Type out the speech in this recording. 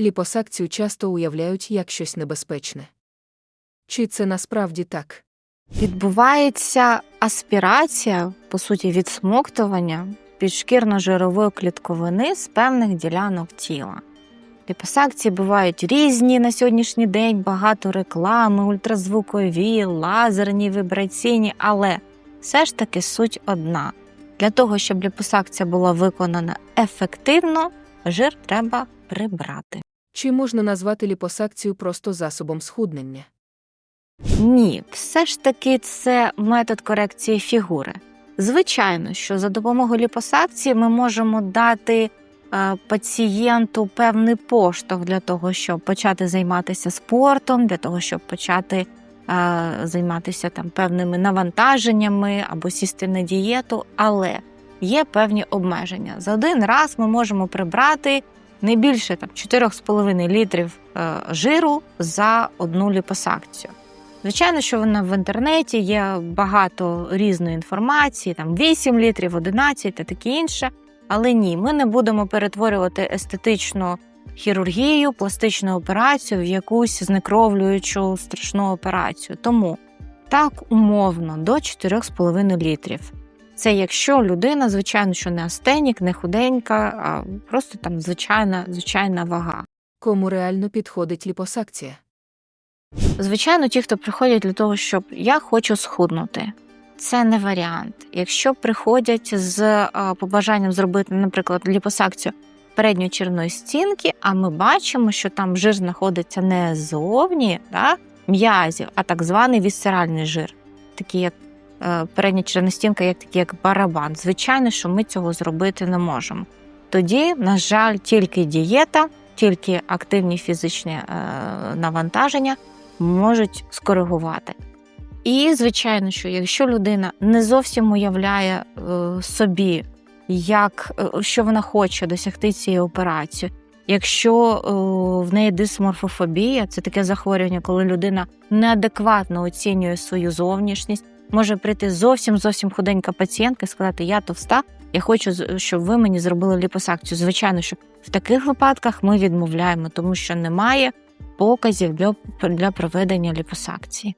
Ліпосакцію часто уявляють як щось небезпечне. Чи це насправді так? Відбувається аспірація, по суті, відсмоктування підшкірно-жирової клітковини з певних ділянок тіла. Ліпосакції бувають різні на сьогоднішній день, багато реклами, ультразвукові, лазерні, вібраційні, але все ж таки суть одна. Для того, щоб ліпосакція була виконана ефективно, жир треба прибрати. Чи можна назвати ліпосакцію просто засобом схуднення? Ні, все ж таки це метод корекції фігури. Звичайно, що за допомогою ліпосакції ми можемо дати е, пацієнту певний поштовх для того, щоб почати займатися спортом, для того, щоб почати е, займатися там певними навантаженнями або сісти на дієту, але є певні обмеження. За один раз ми можемо прибрати не більше там 4,5 літрів е, жиру за одну ліпосакцію. Звичайно, що вона в інтернеті є багато різної інформації, там 8 літрів, 11 та таке інше. Але ні, ми не будемо перетворювати естетичну хірургію, пластичну операцію в якусь знекровлюючу страшну операцію. Тому так умовно до 4,5 літрів. Це якщо людина, звичайно, що не астенік, не худенька, а просто там звичайна, звичайна вага. Кому реально підходить ліпосакція? Звичайно, ті, хто приходять для того, щоб я хочу схуднути, це не варіант. Якщо приходять з побажанням зробити, наприклад, ліпосакцію передньої черевної стінки, а ми бачимо, що там жир знаходиться не ззовні да, м'язів, а так званий вісцеральний жир, такий як е, передня черевна стінка, як такий як барабан. Звичайно, що ми цього зробити не можемо. Тоді, на жаль, тільки дієта, тільки активні фізичні е, навантаження можуть скоригувати. І, звичайно, що якщо людина не зовсім уявляє е, собі, як, е, що вона хоче досягти цієї операції, якщо е, в неї дисморфофобія, це таке захворювання, коли людина неадекватно оцінює свою зовнішність, може прийти зовсім зовсім худенька пацієнтка і сказати: Я товста, я хочу, щоб ви мені зробили ліпосакцію. Звичайно, що в таких випадках ми відмовляємо, тому що немає показів для, для проведення ліпосакції.